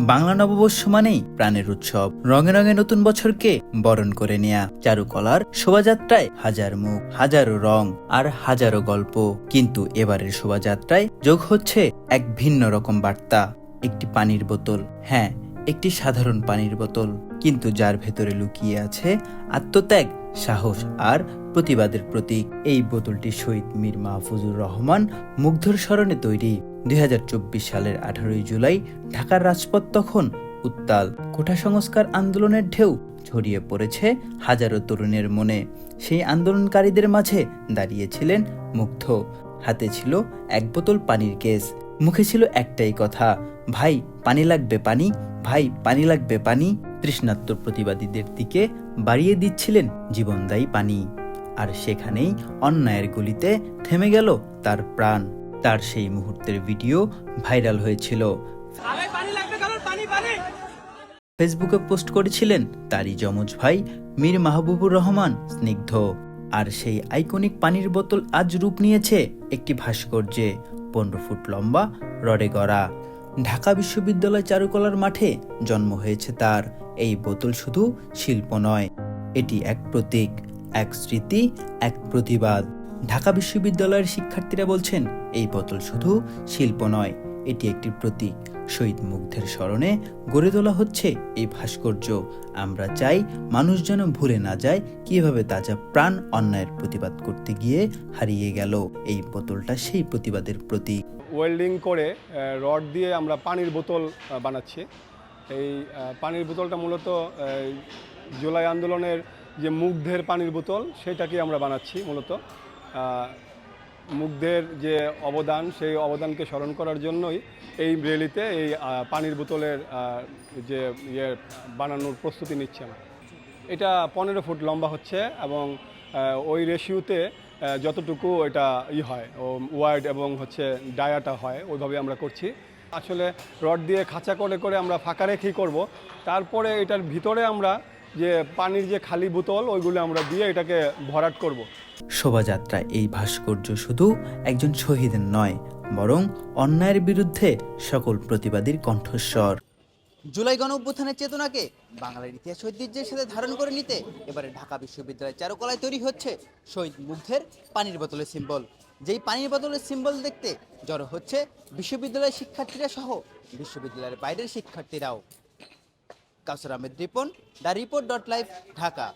বাংলা নববর্ষ মানেই প্রাণের উৎসব। রঙে রঙে নতুন বছরকে বরণ করে নেয়া। চারুকলার শোভাযাত্রায় হাজার মুখ, হাজারো রং আর হাজারো গল্প। কিন্তু এবারের শোভাযাত্রায় যোগ হচ্ছে এক ভিন্ন রকম বার্তা। একটি পানির বোতল হ্যাঁ একটি সাধারণ পানির বোতল। কিন্তু যার ভেতরে লুকিয়ে আছে আত্মত্যাগ, সাহস আর প্রতিবাদের প্রতীক। এই বোতলটি শহীদ মীর মাহফুজুর রহমান মুগ্ধর স্মরণে তৈরি। দুই হাজার চব্বিশ সালের আঠারোই জুলাই ঢাকার রাজপথ তখন উত্তাল। কোঠা সংস্কার আন্দোলনের ঢেউ ছড়িয়ে পড়েছে হাজারো তরুণের মনে। সেই আন্দোলনকারীদের মাঝে দাঁড়িয়েছিলেন মুগ্ধ। হাতে ছিল এক বোতল পানির কেস। মুখে ছিল একটাই কথা, ভাই, পানি লাগবে পানি, ভাই, পানি লাগবে পানি। তৃষ্ণাত্ম প্রতিবাদীদের দিকে বাড়িয়ে দিচ্ছিলেন জীবনদায়ী পানি। আর সেখানেই অন্যায়ের গুলিতে থেমে গেল তার প্রাণ। তার সেই মুহূর্তের ভিডিও ভাইরাল হয়েছিল। ফেসবুকে পোস্ট করেছিলেন তারই যমজ ভাই মীর মাহবুবুর রহমান স্নিগ্ধ। আর সেই আইকনিক পানির বোতল আজ রূপ নিয়েছে একটি ভাস্কর্যে, পনেরো ফুট লম্বা, রডে গড়া। ঢাকা বিশ্ববিদ্যালয় চারুকলার মাঠে জন্ম হয়েছে তার। এই বোতল শুধু শিল্প নয়, এটি এক প্রতীক, এক স্মৃতি, এক প্রতিবাদ। ঢাকা বিশ্ববিদ্যালয়ের শিক্ষার্থীরা বলছেন, এই বোতল শুধু শিল্প নয়, এটি একটি প্রতীক। শহীদ মুগ্ধের স্মরণে গড়ে তোলা হচ্ছে এই ভাস্কর্য। আমরা চাই মানুষ যেন ভুলে না যায় কীভাবে তাজা প্রাণ অন্যায়ের প্রতিবাদ করতে গিয়ে হারিয়ে গেল। এই বোতলটা সেই প্রতিবাদের প্রতীক। ওয়েল্ডিং করে রড দিয়ে আমরা পানির বোতল বানাচ্ছি। এই পানির বোতলটা মূলত জুলাই আন্দোলনের যে মুগ্ধের পানির বোতল সেটাকে আমরা বানাচ্ছি মূলত। মুগ্ধের যে অবদান, সেই অবদানকে স্মরণ করার জন্যই এই রেলিতে এই পানির বোতলের যে ইয়ে বানানোর প্রস্তুতি নিচ্ছে আমরা। এটা পনেরো ফুট লম্বা হচ্ছে এবং ওই রেশিওতে যতটুকু এটা ই হয়, ও ওয়ার্ড এবং হচ্ছে ডায়াটা হয়, ওইভাবে আমরা করছি। আসলে রড দিয়ে খাঁচা করে করে আমরা ফাঁকা রেখেই করব। তারপরে এটার ভিতরে আমরা যে পানির যে খালি বোতল ওইগুলো আমরা দিয়ে এটাকে ভরাট করব। শোভাযাত্রা এই ভাস্কর্য শুধু একজন শহীদের নয় বরং অন্যায়ের বিরুদ্ধে সকল প্রতিবাদীর কণ্ঠস্বর। জুলাই গণ অভ্যুত্থানের চেতনাকে বাংলার ইতিহাস ঐতিহ্যের সাথে ধারণ করে নিতে এবারে ঢাকা বিশ্ববিদ্যালয়ের চারুকলায় তৈরি হচ্ছে শহীদ মুগ্ধের পানির বোতলের সিম্বল। যেই পানির বোতলের সিম্বল দেখতে জড়ো হচ্ছে বিশ্ববিদ্যালয়ের শিক্ষার্থীরা সহ বিশ্ববিদ্যালয়ের বাইরের শিক্ষার্থীরাও। Kawsar Ahmed Ripon the report dot live Dhaka.